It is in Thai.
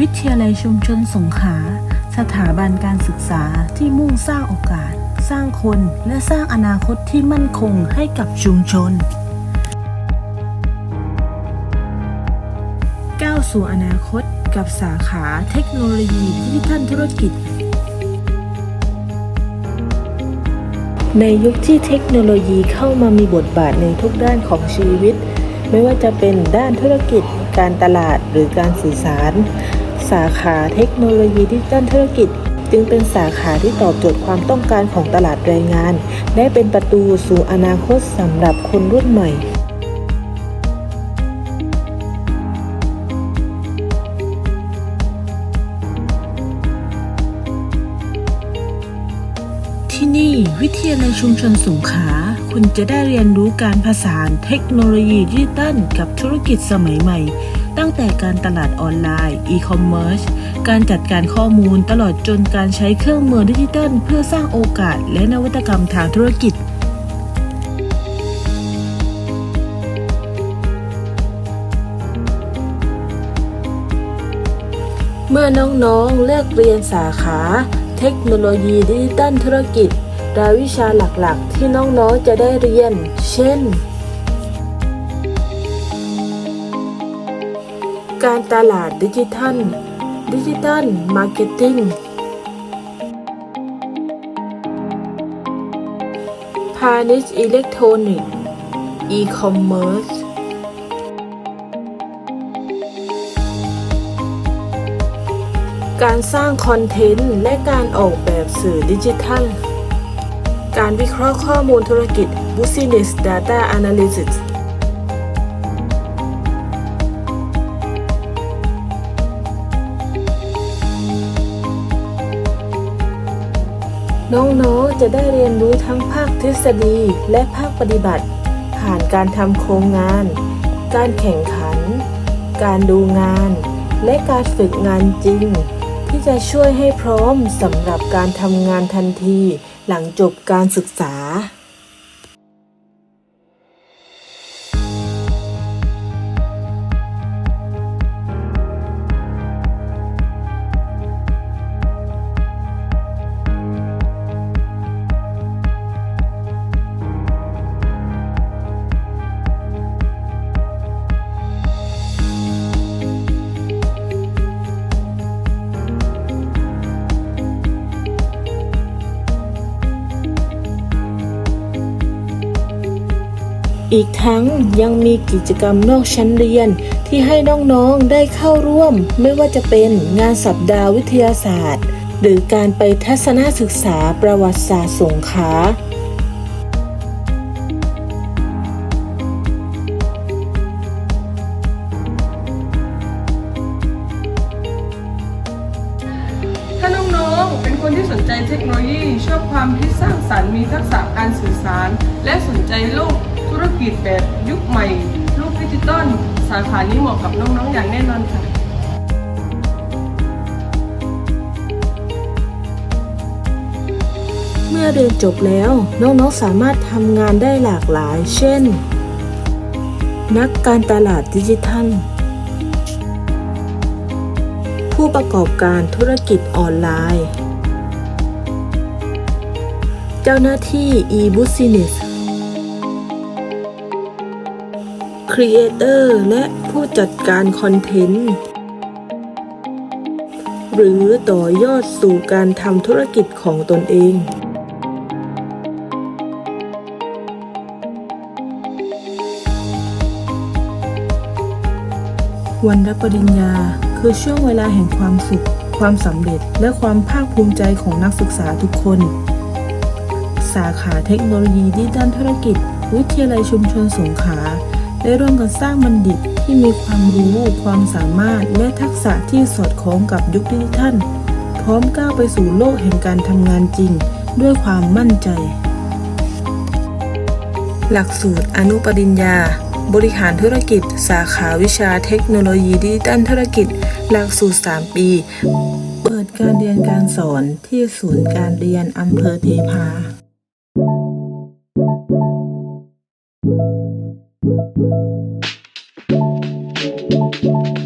วิทยาลัยชุมชนสงขลาสถาบันการศึกษาที่มุ่งสร้างโอกาส สร้างคนและสร้างอนาคตที่มั่นคงให้กับชุมชน ก้าวสู่อนาคตกับสาขาเทคโนโลยีดิจิทัลธุรกิจ ในยุคที่เทคโนโลยีเข้ามามีบทบาทในทุกด้านของชีวิต ไม่ว่าจะเป็นด้านธุรกิจ การตลาดหรือการสื่อสาร สาขาเทคโนโลยีดิจิทัลธุรกิจ จึงเป็นสาขาที่ตอบโจทย์ความต้องการของตลาดแรงงานและเป็นประตูสู่อนาคตสำหรับคนรุ่นใหม่ที่นี่วิทยาลัยชุมชนสงขา คุณจะได้เรียนรู้การผสานเทคโนโลยีดิจิตัลกับธุรกิจสมัยใหม่ ตั้งแต่การตลาดออนไลน์อีคอมเมิร์ซการจัดการข้อมูลตลอดจนการใช้เครื่องมือดิจิทัล เพื่อสร้างโอกาสและนวัตกรรมทางธุรกิจเมื่อน้องๆ เลือกเรียนสาขา เทคโนโลยีดิจิตัลธุรกิจ รายวิชาหลักๆ ที่น้องๆ จะได้เรียน เช่น การตลาดดิจิทัล ดิจิทัลมาร์เก็ตติ้ง พาณิชย์อิเล็กทรอนิกส์ อีคอมเมิร์ซ การสร้างคอนเทนต์และการออกแบบสื่อดิจิทัล การวิเคราะห์ข้อมูลธุรกิจ Business Data Analysis น้องๆ จะได้เรียนรู้ทั้งภาคทฤษฎีและภาคปฏิบัติ ผ่านการทำโครงงาน การแข่งขัน การดูงาน และการฝึกงานจริง ที่จะช่วยให้พร้อมสำหรับการทำงานทันทีหลังจบการศึกษา อีกทั้งยังมีกิจกรรมนอกชั้นเรียน ที่ให้น้องๆได้เข้าร่วม ไม่ว่าจะเป็นงานสัปดาห์วิทยาศาสตร์ หรือการไปทัศนศึกษาประวัติศาสตร์สงขลาถ้าน้องๆ เป็นคนที่สนใจเทคโนโลยี ชอบความคิดสร้างสรรค์ มีทักษะการสื่อสาร และสนใจโลก รกิจแบบยุคใหม่โลกดิจิตอลสาขานี้เหมาะกับน้องๆอย่างแน่นอนค่ะเมื่อเรียนจบแล้วน้องๆสามารถทำงานได้หลากหลาย เช่น นักการตลาดดิจิทัล ผู้ประกอบการธุรกิจออนไลน์ เจ้าหน้าที่ e-business ครีเอเตอร์และผู้จัดการคอนเทนต์ หรือต่อยอดสู่การทำธุรกิจของตนเอง วันรับปริญญาคือช่วงเวลาแห่งความสุข ความสำเร็จ และความภาคภูมิใจของนักศึกษาทุกคน สาขาเทคโนโลยีดิจิทัลธุรกิจ วิทยาลัยชุมชนสงขลา ได้ร่วมกันสร้างบัณฑิตที่มีความรู้ ความสามารถและทักษะที่สอดคล้องกับยุคดิจิทัลพร้อมก้าวไปสู่โลกแห่งการทำงานจริง ด้วยความมั่นใจ หลักสูตรอนุปริญญา บริหารธุรกิจ สาขาวิชาเทคโนโลยีดิจิทัลธุรกิจ หลักสูตร 3 ปี เปิดการเรียนการสอนที่ศูนย์การเรียนอำเภอเทพา Thank you.